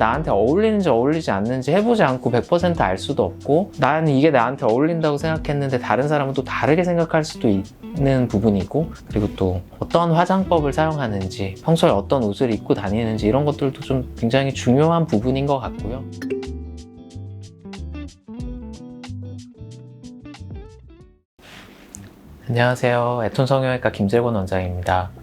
나한테 어울리는지 어울리지 않는지 해보지 않고 100%알 수도 없고 나는 이게 나한테 어울린다고 생각했는데 다른 사람은 또 다르게 생각할 수도 있는 부분이고 그리고 또 어떤 화장법을 사용하는지 평소에 어떤 옷을 입고 다니는지 이런 것들도 좀 굉장히 중요한 부분인 것 같고요. 안녕하세요. 에톤 성형외과 김재곤 원장입니다.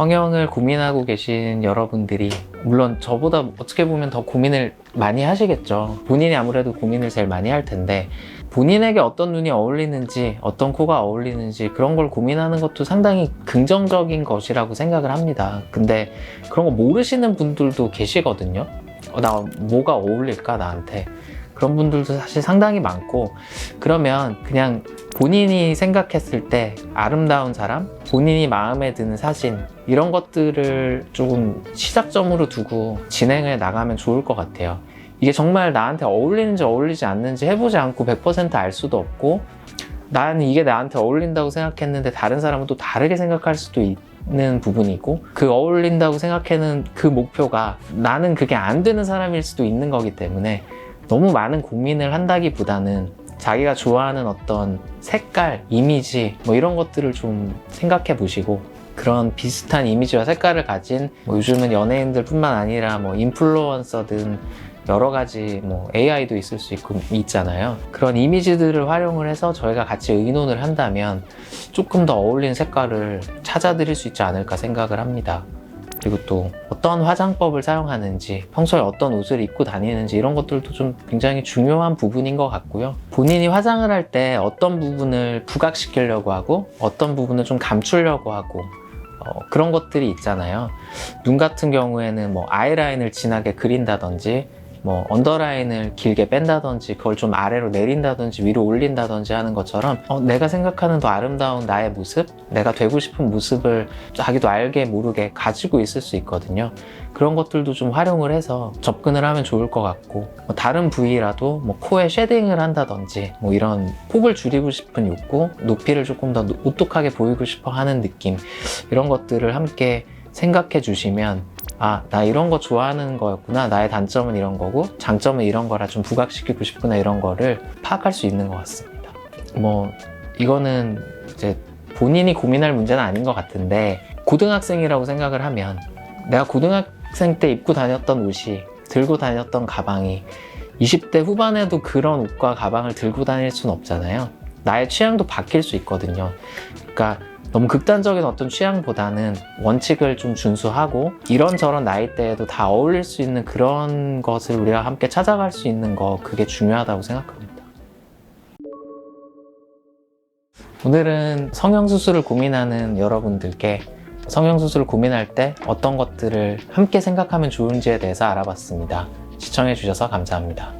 성형을 고민하고 계신 여러분들이 물론 저보다 어떻게 보면 더 고민을 많이 하시겠죠. 본인이 아무래도 고민을 제일 많이 할 텐데 본인에게 어떤 눈이 어울리는지 어떤 코가 어울리는지 그런 걸 고민하는 것도 상당히 긍정적인 것이라고 생각을 합니다. 근데 그런 거 모르시는 분들도 계시거든요. 어, 나 뭐가 어울릴까 나한테 그런 분들도 사실 상당히 많고 그러면 그냥 본인이 생각했을 때 아름다운 사람, 본인이 마음에 드는 사진 이런 것들을 조금 시작점으로 두고 진행해 나가면 좋을 것 같아요. 이게 정말 나한테 어울리는지 어울리지 않는지 해보지 않고 100%알 수도 없고 나는 이게 나한테 어울린다고 생각했는데 다른 사람은 또 다르게 생각할 수도 있는 부분이고 그 어울린다고 생각하는 그 목표가 나는 그게 안 되는 사람일 수도 있는 거기 때문에 너무 많은 고민을 한다기보다는 자기가 좋아하는 어떤 색깔, 이미지 뭐 이런 것들을 좀 생각해 보시고 그런 비슷한 이미지와 색깔을 가진 뭐 요즘은 연예인들뿐만 아니라 뭐 인플루언서든 여러 가지 뭐 AI도 있을 수 있고 있잖아요. 그런 이미지들을 활용을 해서 저희가 같이 의논을 한다면 조금 더 어울리는 색깔을 찾아드릴 수 있지 않을까 생각을 합니다. 그리고 또 어떤 화장법을 사용하는지 평소에 어떤 옷을 입고 다니는지 이런 것들도 좀 굉장히 중요한 부분인 것 같고요. 본인이 화장을 할 때 어떤 부분을 부각시키려고 하고 어떤 부분을 좀 감추려고 하고 어, 그런 것들이 있잖아요. 눈 같은 경우에는 뭐 아이라인을 진하게 그린다든지 뭐 언더라인을 길게 뺀다든지 그걸 좀 아래로 내린다든지 위로 올린다든지 하는 것처럼 어, 내가 생각하는 더 아름다운 나의 모습 내가 되고 싶은 모습을 자기도 알게 모르게 가지고 있을 수 있거든요. 그런 것들도 좀 활용을 해서 접근을 하면 좋을 것 같고 뭐 다른 부위라도 뭐 코에 쉐딩을 한다든지 뭐 이런 폭을 줄이고 싶은 욕구 높이를 조금 더 오똑하게 보이고 싶어 하는 느낌 이런 것들을 함께 생각해 주시면 아, 나 이런 거 좋아하는 거였구나. 나의 단점은 이런 거고, 장점은 이런 거라 좀 부각시키고 싶구나. 이런 거를 파악할 수 있는 것 같습니다. 뭐, 이거는 이제 본인이 고민할 문제는 아닌 것 같은데, 고등학생이라고 생각을 하면, 내가 고등학생 때 입고 다녔던 옷이, 들고 다녔던 가방이, 20대 후반에도 그런 옷과 가방을 들고 다닐 수는 없잖아요. 나의 취향도 바뀔 수 있거든요. 그러니까 너무 극단적인 어떤 취향보다는 원칙을 좀 준수하고 이런저런 나이대에도 다 어울릴 수 있는 그런 것을 우리가 함께 찾아갈 수 있는 거 그게 중요하다고 생각합니다. 오늘은 성형수술을 고민하는 여러분들께 성형수술을 고민할 때 어떤 것들을 함께 생각하면 좋은지에 대해서 알아봤습니다. 시청해주셔서 감사합니다.